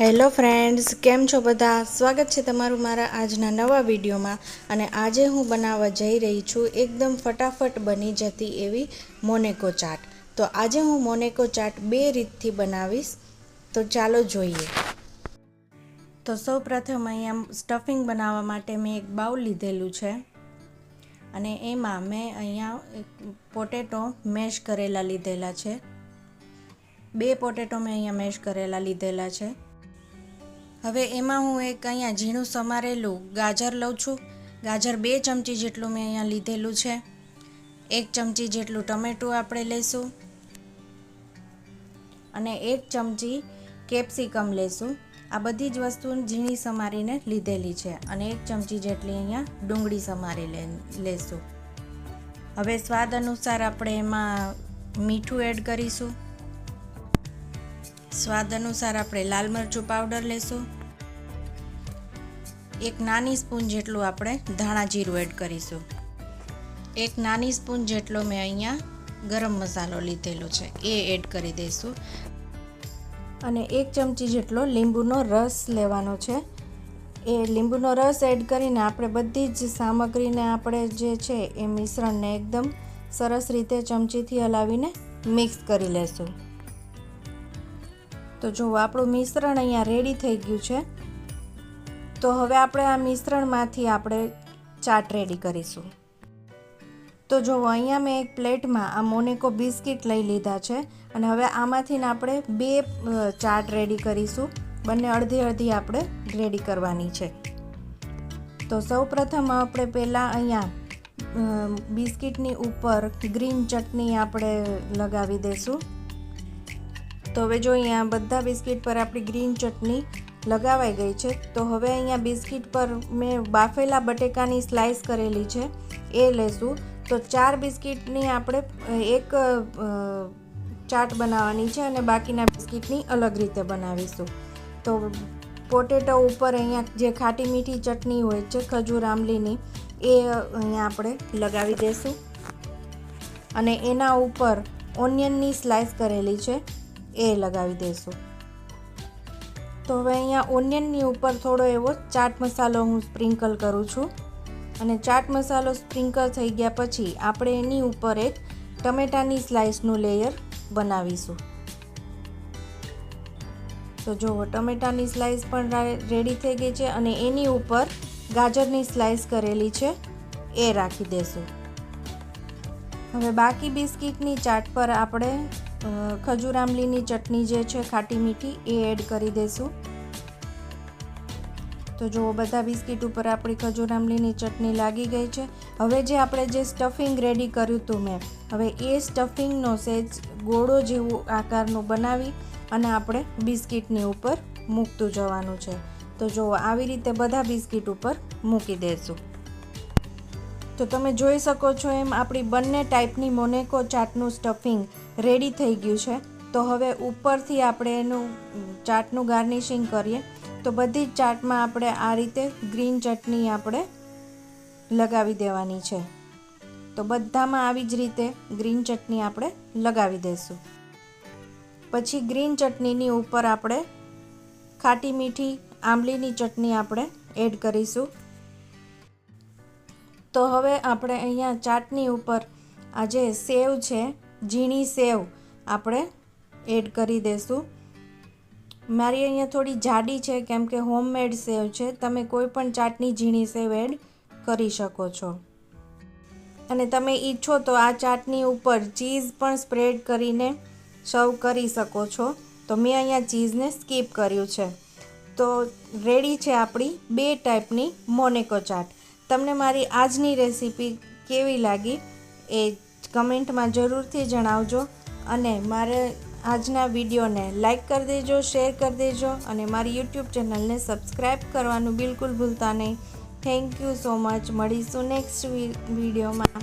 Hello friends, કેમ છો બધા? સ્વાગત છે તમારું મારા આજના નવા વિડીયોમાં. અને આજે હું બનાવવા જઈ રહી છું એકદમ ફટાફટ બની જતી એવી મોનેકો ચાટ. તો આજે હું મોનેકો ચાટ બે રીતથી બનાવીશ. તો ચાલો જોઈએ. તો સૌ પ્રથમ અહીંયા સ્ટફિંગ બનાવવા માટે મેં એક બાઉલ લીધેલું છે. અને એમાં મેં અહીંયા પોટેટો મેશ કરેલા લીધેલા છે. બે પોટેટો મેં અહીંયા મેશ કરેલા લીધેલા છે. હવે એમાં હું એક અહીંયા ઝીણું સમારેલું ગાજર લઉં છું. ગાજર બે ચમચી જેટલું મેં અહીંયા લીધેલું છે. એક ચમચી જેટલું ટમેટું આપણે લઈશું. અને એક ચમચી કેપ્સિકમ લઈશું. આ બધી જ વસ્તુ ઝીણી સમારીને લીધેલી છે. અને એક ચમચી જેટલી અહીંયા ડુંગળી સમારી લેશું. હવે સ્વાદ અનુસાર આપણે એમાં મીઠું એડ કરીશું. સ્વાદ અનુસાર આપણે લાલ મરચું પાવડર લેશું. એક નાની સ્પૂન જેટલું આપણે ધાણા જીરું એડ કરીશું. એક નાની સ્પૂન જેટલો મેં અહીંયા ગરમ મસાલો લીધેલો છે, એ એડ કરી દઈશું. અને એક ચમચી જેટલો લીંબુનો રસ લેવાનો છે. એ લીંબુનો રસ એડ કરીને આપણે બધી જ સામગ્રીને આપણે જે છે એ મિશ્રણને એકદમ સરસ રીતે ચમચીથી હલાવીને મિક્સ કરી લેશું. તો જો આપણું મિશ્રણ અહીંયા રેડી થઈ ગયું છે, તો હવે આપણે આ મિશ્રણમાંથી આપણે ચાટ રેડી કરીશું. તો જો અહીંયા મેં એક પ્લેટમાં આ મોનેકો બિસ્કિટ લઈ લીધા છે, અને હવે આમાંથી આપણે બે ચાટ રેડી કરીશું. બંને અડધી અડધી આપણે રેડી કરવાની છે. તો સૌ પ્રથમ આપણે પહેલાં અહીંયા બિસ્કિટની ઉપર ગ્રીન ચટણી આપણે લગાવી દઈશું તો હવે જો અહીંયા બધા બિસ્કિટ પર આપણી ગ્રીન ચટણી લગાવાઈ ગઈ છે, તો હવે અહીંયા બિસ્કિટ પર મેં બાફેલા બટેકાની સ્લાઇસ કરેલી છે, એ લેશું. તો ચાર બિસ્કિટની આપણે એક ચાટ બનાવવાની છે અને બાકીના બિસ્કિટની અલગ રીતે બનાવીશું. તો પોટેટો ઉપર અહીંયા જે ખાટી મીઠી ચટણી હોય છે, ખજૂર આંબલીની, એ અહીંયા આપણે લગાવી દઈશું અને એના ઉપર ઓનિયનની સ્લાઇસ કરેલી છે એ લગાવી દઈશું તો હવે અહીંયા ઓનિયનની ઉપર થોડો એવો ચાટ મસાલો હું સ્પ્રિંકલ કરું છું. અને ચાટ મસાલો સ્પ્રિંકલ થઈ ગયા પછી આપણે એની ઉપર એક ટમેટાની સ્લાઇસનું લેયર બનાવીશું. તો જુઓ ટમેટાની સ્લાઇસ પણ રેડી થઈ ગઈ છે અને એની ઉપર ગાજરની સ્લાઇસ કરેલી છે, એ રાખી દેશું. હવે બાકી બિસ્કિટની ચાટ પર આપણે ખજૂર આંબલીની ચટણી જે છે, ખાટી મીઠી, એ એડ કરી દઈશું તો જુઓ, બધા બિસ્કિટ ઉપર આપણી ખજૂર આંબલીની ચટણી લાગી ગઈ છે. હવે જે આપણે જે સ્ટફિંગ રેડી કર્યું હતું મેં, હવે એ સ્ટફિંગનો સેજ ગોળો જેવું આકારનું બનાવી અને આપણે બિસ્કિટની ઉપર મૂકતું જવાનું છે. તો જુઓ, આવી રીતે બધા બિસ્કિટ ઉપર મૂકી દઈશું તો તમે જોઈ શકો છો એમ, આપણી બંને ટાઈપની મોનેકો ચાટનું સ્ટફિંગ રેડી થઈ ગયું છે. તો હવે ઉપરથી આપણે એનું ચાટનું ગાર્નિશિંગ કરીએ. તો બધી જ ચાટમાં આપણે આ રીતે ગ્રીન ચટણી આપણે લગાવી દેવાની છે. તો બધામાં આવી જ રીતે ગ્રીન ચટણી આપણે લગાવી દઈશું પછી ગ્રીન ચટણીની ઉપર આપણે ખાટી મીઠી આંબલીની ચટણી આપણે એડ કરીશું. તો હવે આપણે અહીંયા ચાટની ઉપર આ જે સેવ છે ઝીણી સેવ આપણે એડ કરી દઈશું મારી અહીંયા થોડી જાડી છે, કેમ કે હોમમેડ સેવ છે. તમે કોઈ પણ ચાટની ઝીણી સેવ એડ કરી શકો છો. અને તમે ઈચ્છો તો આ ચાટની ઉપર ચીઝ પણ સ્પ્રેડ કરીને સર્વ કરી શકો છો. તો મેં અહીંયા ચીઝને સ્કીપ કર્યું છે. તો રેડી છે આપણી બે ટાઈપની મોનેકો ચાટ. તમને મારી આજની રેસીપી કેવી લાગી એ કમેન્ટમાં જરૂરથી જણાવજો અને મારે આજના વિડીયોને લાઇક કરી દેજો, શેર કરી દેજો અને મારી યુટ્યુબ ચેનલને સબસ્ક્રાઈબ કરવાનું બિલકુલ ભૂલતા નહીં. Thank you so much. મળીશું નેક્સ્ટ વિડીયોમાં.